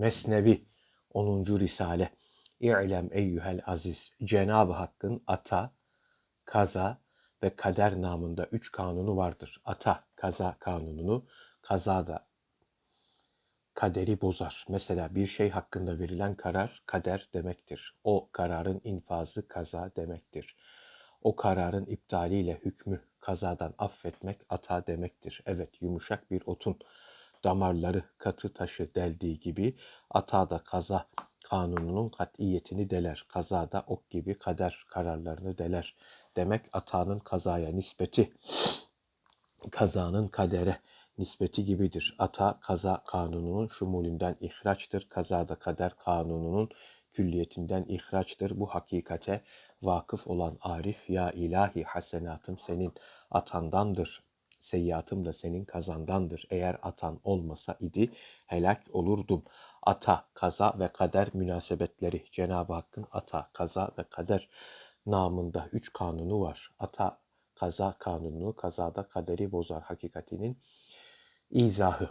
Mesnevi 10. Risale İ'lem eyyühel aziz Cenab-ı Hakk'ın ata, kaza ve kader namında üç kanunu vardır. Ata, kaza kanununu, kaza da kaderi bozar. Mesela bir şey hakkında verilen karar kader demektir. O kararın infazı kaza demektir. O kararın iptaliyle hükmü kazadan affetmek ata demektir. Evet yumuşak bir otun damarları katı taşı deldiği gibi ata da kaza kanununun katiyetini deler. Kaza da ok gibi kader kararlarını deler. Demek atanın kazaya nispeti kazanın kadere nispeti gibidir. Ata kaza kanununun şumulünden ihraçtır. Kaza da kader kanununun külliyetinden ihraçtır. Bu hakikate vakıf olan Arif ya ilahi hasenatım senin atandandır. Seyyiatım da senin kazandandır. Eğer atan olmasa idi helak olurdum. Ata, kaza ve kader münasebetleri Cenab-ı Hakk'ın ata, kaza ve kader namında üç kanunu var. Ata, kaza kanunu, kazada kaderi bozar hakikatinin izahı.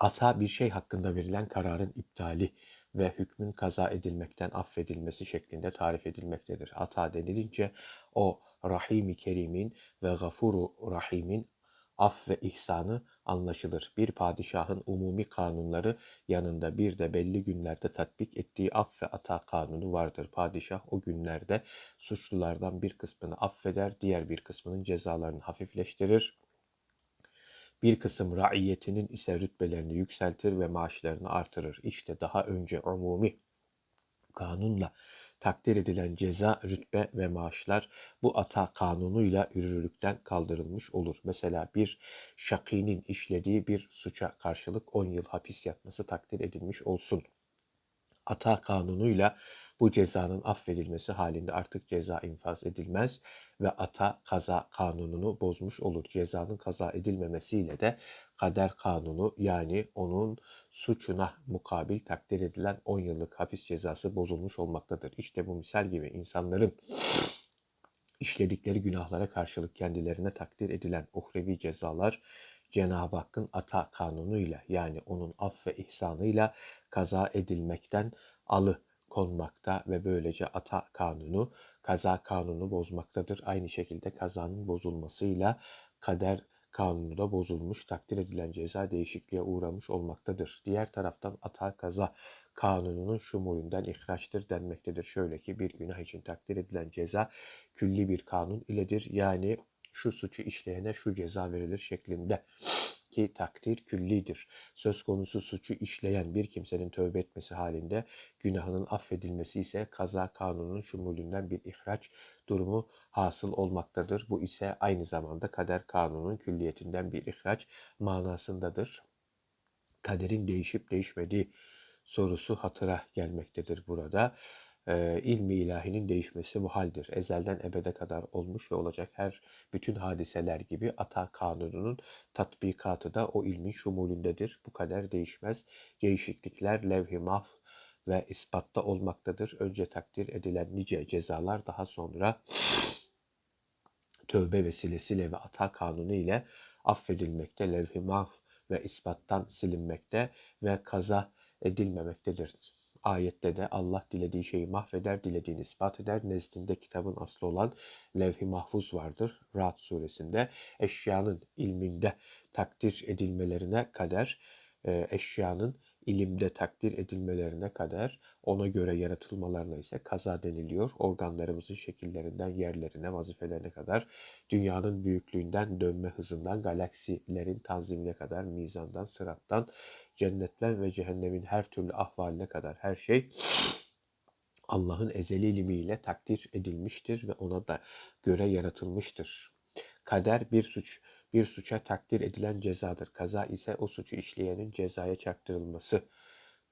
Ata bir şey hakkında verilen kararın iptali ve hükmün kaza edilmekten affedilmesi şeklinde tarif edilmektedir. Ata denilince o Rahim-i Kerim'in ve Gafuru Rahim'in af ve ihsanı anlaşılır. Bir padişahın umumi kanunları yanında bir de belli günlerde tatbik ettiği af ve ata kanunu vardır. Padişah o günlerde suçlulardan bir kısmını affeder, diğer bir kısmının cezalarını hafifleştirir. Bir kısım raiyetinin ise rütbelerini yükseltir ve maaşlarını artırır. İşte daha önce umumi kanunla takdir edilen ceza, rütbe ve maaşlar bu ata kanunuyla yürürlükten kaldırılmış olur. Mesela bir şakinin işlediği bir suça karşılık 10 yıl hapis yatması takdir edilmiş olsun. Ata kanunuyla bu cezanın affedilmesi halinde artık ceza infaz edilmez ve ata kaza kanununu bozmuş olur. Cezanın kaza edilmemesiyle de kader kanunu yani onun suçuna mukabil takdir edilen 10 yıllık hapis cezası bozulmuş olmaktadır. İşte bu misal gibi insanların işledikleri günahlara karşılık kendilerine takdir edilen uhrevi cezalar Cenab-ı Hakk'ın ata kanunuyla yani onun aff ve ihsanıyla kaza edilmekten alı konmakta ve böylece ata kanunu kaza kanunu bozmaktadır. Aynı şekilde kazanın bozulmasıyla kader kanunu da bozulmuş, takdir edilen ceza değişikliğe uğramış olmaktadır. Diğer taraftan ata kaza kanununun şumulünden ihraçtır denmektedir. Şöyle ki bir günah için takdir edilen ceza külli bir kanun iledir. Yani şu suçu işleyene şu ceza verilir şeklinde ki takdir küllidir. Söz konusu suçu işleyen bir kimsenin tövbe etmesi halinde günahının affedilmesi ise kaza kanunun şumulünden bir ihraç durumu hasıl olmaktadır. Bu ise aynı zamanda kader kanunun külliyetinden bir ihraç manasındadır. Kaderin değişip değişmediği sorusu hatıra gelmektedir burada e, ilmi ilahinin değişmesi muhaldir. Ezelden ebede kadar olmuş ve olacak her bütün hadiseler gibi ata kanununun tatbikatı da o ilmin şumulündedir. Bu kader değişmez. Değişiklikler levh-i mahf ve ispatta olmaktadır. Önce takdir edilen nice cezalar daha sonra tövbe vesilesiyle ve ata kanunu ile affedilmekte, levh-i mahf ve ispattan silinmekte ve kaza edilmemektedir. Ayette de Allah dilediği şeyi mahveder, dilediğini ispat eder. Nezdinde kitabın aslı olan levh-i mahfuz vardır. Rahat suresinde eşyanın ilminde takdir edilmelerine kadar e, eşyanın ilimde takdir edilmelerine kadar ona göre yaratılmalarına ise kaza deniliyor. Organlarımızın şekillerinden yerlerine, vazifelerine kadar dünyanın büyüklüğünden, dönme hızından, galaksilerin tanzimine kadar, mizandan, sırattan, cennetten ve cehennemin her türlü ahvaline kadar her şey Allah'ın ezeli ilmiyle takdir edilmiştir ve ona da göre yaratılmıştır. Kader bir suç, bir suça takdir edilen cezadır. Kaza ise o suçu işleyenin cezaya çarptırılması,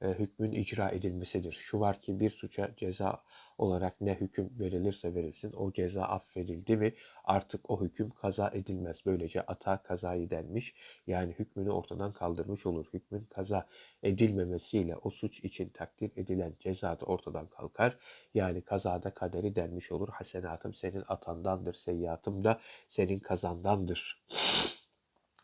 e, hükmün icra edilmesidir. Şu var ki bir suça ceza olarak ne hüküm verilirse verilsin o ceza affedildi mi artık o hüküm kaza edilmez. Böylece ata kazayı denmiş yani hükmünü ortadan kaldırmış olur. Hükmün kaza edilmemesiyle o suç için takdir edilen ceza da ortadan kalkar. Yani kazada kaderi denmiş olur. Hasenatım senin atandandır, seyyiatım da senin kazandandır.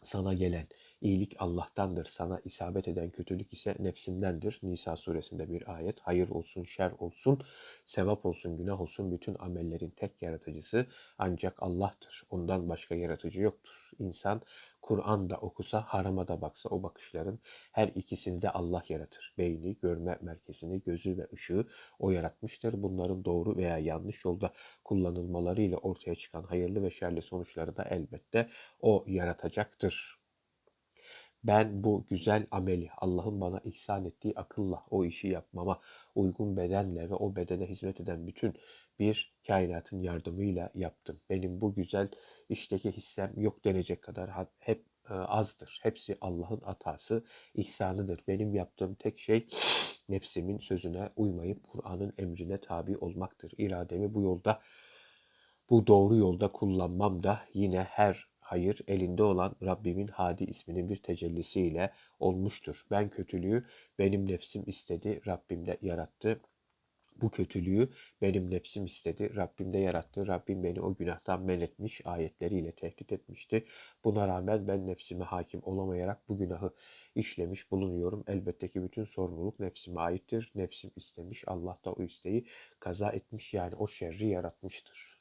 Sana gelen İyilik Allah'tandır. Sana isabet eden kötülük ise nefsindendir. Nisa suresinde bir ayet. Hayır olsun, şer olsun, sevap olsun, günah olsun bütün amellerin tek yaratıcısı ancak Allah'tır. Ondan başka yaratıcı yoktur. İnsan Kur'an'da okusa, harama da baksa o bakışların her ikisini de Allah yaratır. Beyni, görme merkezini, gözü ve ışığı o yaratmıştır. Bunların doğru veya yanlış yolda kullanılmalarıyla ortaya çıkan hayırlı ve şerli sonuçları da elbette o yaratacaktır. Ben bu güzel ameli Allah'ın bana ihsan ettiği akılla o işi yapmama uygun bedenle ve o bedene hizmet eden bütün bir kainatın yardımıyla yaptım. Benim bu güzel işteki hissem yok denecek kadar hep e, azdır. Hepsi Allah'ın atası, ihsanıdır. Benim yaptığım tek şey nefsimin sözüne uymayıp Kur'an'ın emrine tabi olmaktır. İrademi bu yolda bu doğru yolda kullanmam da yine her hayır elinde olan Rabbimin Hadi isminin bir tecellisiyle olmuştur. Ben kötülüğü benim nefsim istedi, Rabbim de yarattı. Bu kötülüğü benim nefsim istedi, Rabbim de yarattı. Rabbim beni o günahtan men etmiş, ayetleriyle tehdit etmişti. Buna rağmen ben nefsime hakim olamayarak bu günahı işlemiş bulunuyorum. Elbette ki bütün sorumluluk nefsime aittir. Nefsim istemiş, Allah da o isteği kaza etmiş yani o şerri yaratmıştır.